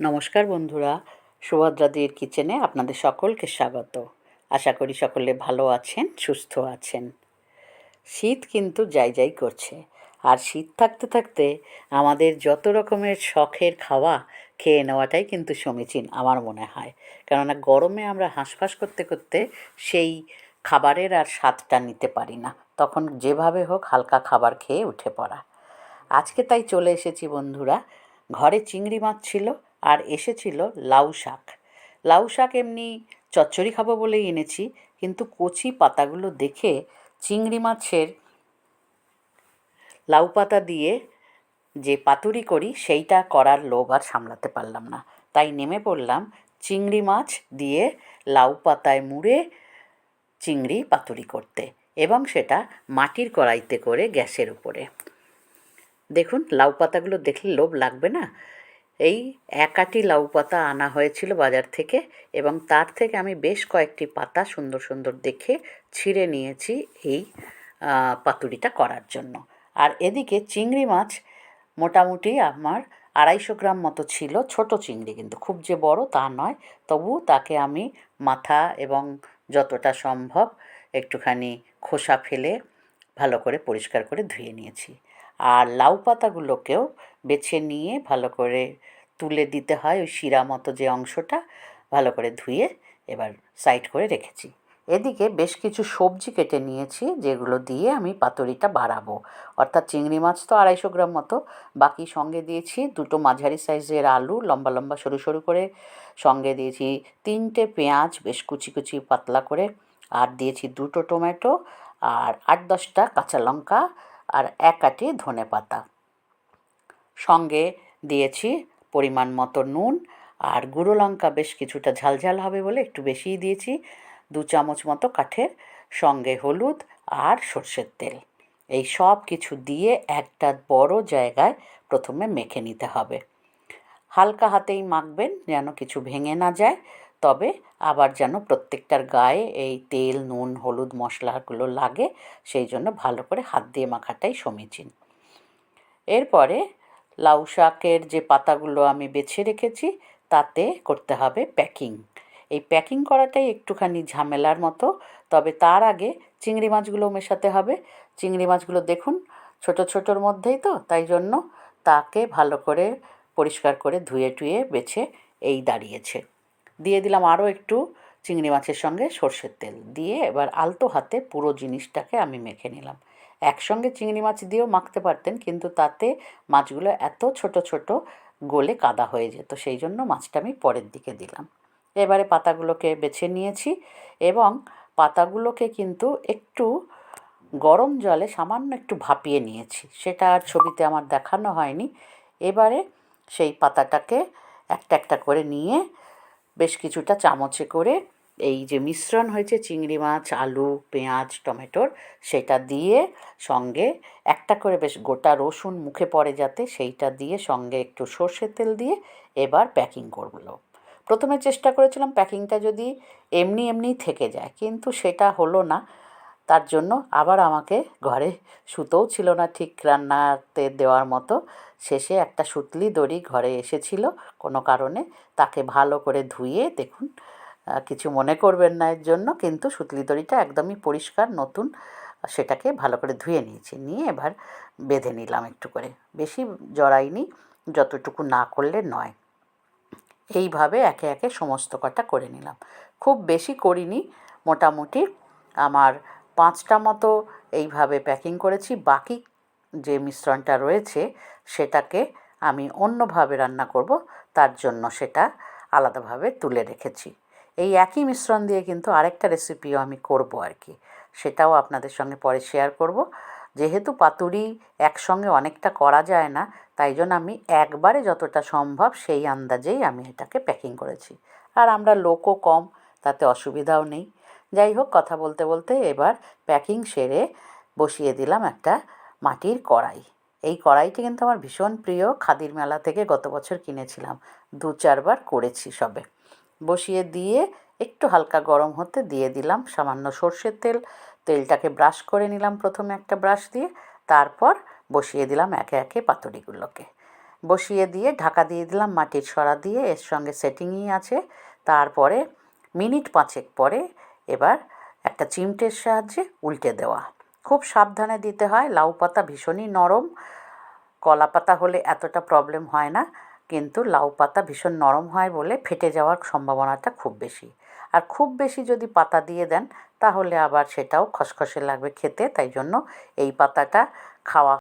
নমস্কার বন্ধুরা, সুভদ্রাদির কিচেনে আপনাদের সকলকে স্বাগত। আশা করি সকলে ভালো আছেন, সুস্থ আছেন। শীত কিন্তু যাই যাই করছে। আর শীত থাকতে থাকতে আমাদের যত রকমের শখের খাওয়া খেয়ে নেওয়াটাই কিন্তু সমীচীন আমার মনে হয়। কেননা গরমে আমরা হাঁসফাঁস করতে করতে সেই খাবারের আর স্বাদটা নিতে পারি না। তখন যেভাবে হোক হালকা খাবার খেয়ে উঠে পড়া। আজকে তাই চলে এসেছি বন্ধুরা, ঘরে চিংড়ি মাছ ছিল আর এসেছিল লাউ শাক। লাউ শাক এমনি চচ্চড়ি খাব বলেই এনেছি, কিন্তু কচি পাতাগুলো দেখে চিংড়ি মাছের লাউ পাতা দিয়ে যে পাতুরি করি, সেইটা করার লোভ আর সামলাতে পারলাম না। তাই নেমে পড়লাম চিংড়ি মাছ দিয়ে লাউ পাতায় মুড়ে চিংড়ি পাতুরি করতে এবং সেটা মাটির কড়াইতে করে গ্যাসের উপরে। দেখুন, লাউ পাতাগুলো দেখলে লোভ লাগবে না? এই এক আটি লাউ পাতা আনা হয়েছিল বাজার থেকে এবং তার থেকে আমি বেশ কয়েকটি পাতা সুন্দর সুন্দর দেখে ছিঁড়ে নিয়েছি এই আহ, পাতুরিটা করার জন্য। আর এদিকে চিংড়ি মাছ মোটামুটি আমার আড়াইশো গ্রাম মতো ছিল ছোট চিংড়ি কিন্তু খুব যে বড় তা নয়। তবু তাকে আমি মাথা এবং যতটা সম্ভব একটুখানি খোসা ফেলে ভালো করে পরিষ্কার করে ধুয়ে নিয়েছি। আর লাউ পাতাগুলোকেও বেছে নিয়ে ভালো করে তুলে দিতে হয় ওই শিরা মতো যে অংশটা, ভালো করে ধুয়ে এবার সাইড করে রেখেছি। এদিকে বেশ কিছু সবজি কেটে নিয়েছি, যেগুলো দিয়ে আমি পাতুরিটা বাড়াবো। অর্থাৎ চিংড়ি মাছ তো আড়াইশো গ্রাম মতো, বাকি সঙ্গে দিয়েছি দুটো মাঝারি সাইজের আলু, লম্বা লম্বা সরু সরু করে। সঙ্গে দিয়েছি তিনটে পেঁয়াজ, বেশ কুচি কুচি পাতলা করে। আর দিয়েছি দুটো টমেটো আর আট দশটা কাঁচা লঙ্কা আর এক আটি ধনে পাতা। সঙ্গে দিয়েছি পরিমাণ মতো নুন আর গুঁড়ো লঙ্কা, বেশ কিছুটা ঝালঝাল হবে বলে একটু বেশিই দিয়েছি। দু চামচ মতো কাঠের সঙ্গে হলুদ আর সর্ষের তেল। এই সব কিছু দিয়ে একটা বড় জায়গায় প্রথমে মেখে নিতে হবে। হালকা হাতেই মাখবেন যেন কিছু ভেঙে না যায়। তবে আবার যেন প্রত্যেকটার গায়ে এই তেল, নুন, হলুদ মশলাগুলো লাগে, সেই জন্য ভালো করে হাত দিয়ে মাখাটাই সমীচীন। এরপরে লাউ শাকের যে পাতাগুলো আমি বেছে রেখেছি, তাতে করতে হবে প্যাকিং। এই প্যাকিং করাটাই একটুখানি ঝামেলার মতো, তবে তার আগে চিংড়ি মাছগুলো মেশাতে হবে। চিংড়ি মাছগুলো দেখুন, ছোট ছোটোর মধ্যেই তো, তাই জন্য তাকে ভালো করে পরিষ্কার করে ধুয়ে টুয়ে বেছে এই দাঁড়িয়েছে। দিয়ে দিলাম আরও একটু চিংড়ি মাছের সঙ্গে সর্ষের তেল দিয়ে এবার আলতো হাতে পুরো জিনিসটাকে আমি মেখে নিলাম। একসঙ্গে চিংড়ি মাছ দিয়েও মাখতে পারতেন, কিন্তু তাতে মাছগুলো এত ছোট ছোট গলে কাদা হয়ে যেত, সেই জন্য মাছটা আমি পরের দিকে দিলাম। এবারে পাতাগুলোকে বেছে নিয়েছি এবং পাতাগুলোকে কিন্তু একটু গরম জলে সামান্য একটু ভাপিয়ে নিয়েছি, সেটা আর ছবিতে আমার দেখানো হয়নি। এবারে সেই পাতাটাকে একটা একটা করে নিয়ে বেশ কিছুটা চামচে করে এই যে মিশ্রণ হয়েছে, চিংড়ি মাছ, আলু, পেঁয়াজ, টমেটোর, সেটা দিয়ে সঙ্গে একটা করে বেশ গোটা রসুন মুখে পড়ে যাতে সেইটা দিয়ে সঙ্গে একটু সর্ষের তেল দিয়ে এবার প্যাকিং করল। প্রথমে চেষ্টা করেছিলাম প্যাকিংটা যদি এমনি এমনি থেকে যায়, কিন্তু সেটা হলো না। তার জন্য আবার আমাকে ঘরে সুতোও ছিল না ঠিক রান্নাতে দেওয়ার মতো। শেষে একটা সুতলি দড়ি ঘরে এসেছিল কোনো কারণে। তাকে ভালো করে ধুয়ে দেখুন কিছু মনে করবেন না এর জন্য, কিন্তু সুতলি দড়িটা একদমই পরিষ্কার, নতুন, সেটাকে ভালো করে ধুয়ে নিয়েছি। নিয়ে এবার বেঁধে নিলাম একটু করে। বেশি জড়াইনি, যতটুকু না করলে নয়। এইভাবে একে একে সমস্ত কটা করে নিলাম। খুব বেশি করিনি, মোটামুটি আমার পাঁচটা মতো এইভাবে প্যাকিং করেছি। বাকি যে মিশ্রণটা রয়েছে সেটাকে আমি অন্যভাবে রান্না করব, তার জন্য সেটা আলাদাভাবে তুলে রেখেছি। এই একই মিশ্রণ দিয়ে কিন্তু আরেকটা রেসিপিও আমি করব আর কি সেটাও আপনাদের সঙ্গে পরে শেয়ার করব। যেহেতু পাতুরি একসঙ্গে অনেকটা করা যায় না, তাই জন্য আমি একবারে যতটা সম্ভব সেই আন্দাজেই আমি এটাকে প্যাকিং করেছি। আর আমরা লোকও কম, তাতে অসুবিধাও নেই। যাই হোক, কথা বলতে বলতে এবার প্যাকিং সেরে বসিয়ে দিলাম একটা মাটির কড়াই। এই কড়াইটি কিন্তু আমার ভীষণ প্রিয়। খাদির মেলা থেকে গত বছর কিনেছিলাম। দু চারবার করেছি সবে। বসিয়ে দিয়ে একটু হালকা গরম হতে দিয়ে দিলাম সামান্য সর্ষের তেল। তেলটাকে ব্রাশ করে নিলাম প্রথমে একটা ব্রাশ দিয়ে। তারপর বসিয়ে দিলাম একে একে পাতুরিগুলোকে বসিয়ে দিয়ে ঢাকা দিয়ে দিলাম মাটির সরা দিয়ে, এর সঙ্গে সেটিংই আছে। তারপরে মিনিট পাঁচেক পরে এবার একটা চিমটের সাহায্যে উল্টে দেওয়া। খুব সাবধানে দিতে হয়, লাউ পাতা ভীষণই নরম। কলা পাতা হলে এতটা প্রবলেম হয় না, কিন্তু লাউ পাতা ভীষণ নরম হয় বলে ফেটে যাওয়ার সম্ভাবনাটা খুব বেশি। আর খুব বেশি যদি পাতা দিয়ে দেন, তাহলে আবার সেটাও খসখসে লাগবে খেতে, তাই জন্য এই পাতাটা খাওয়া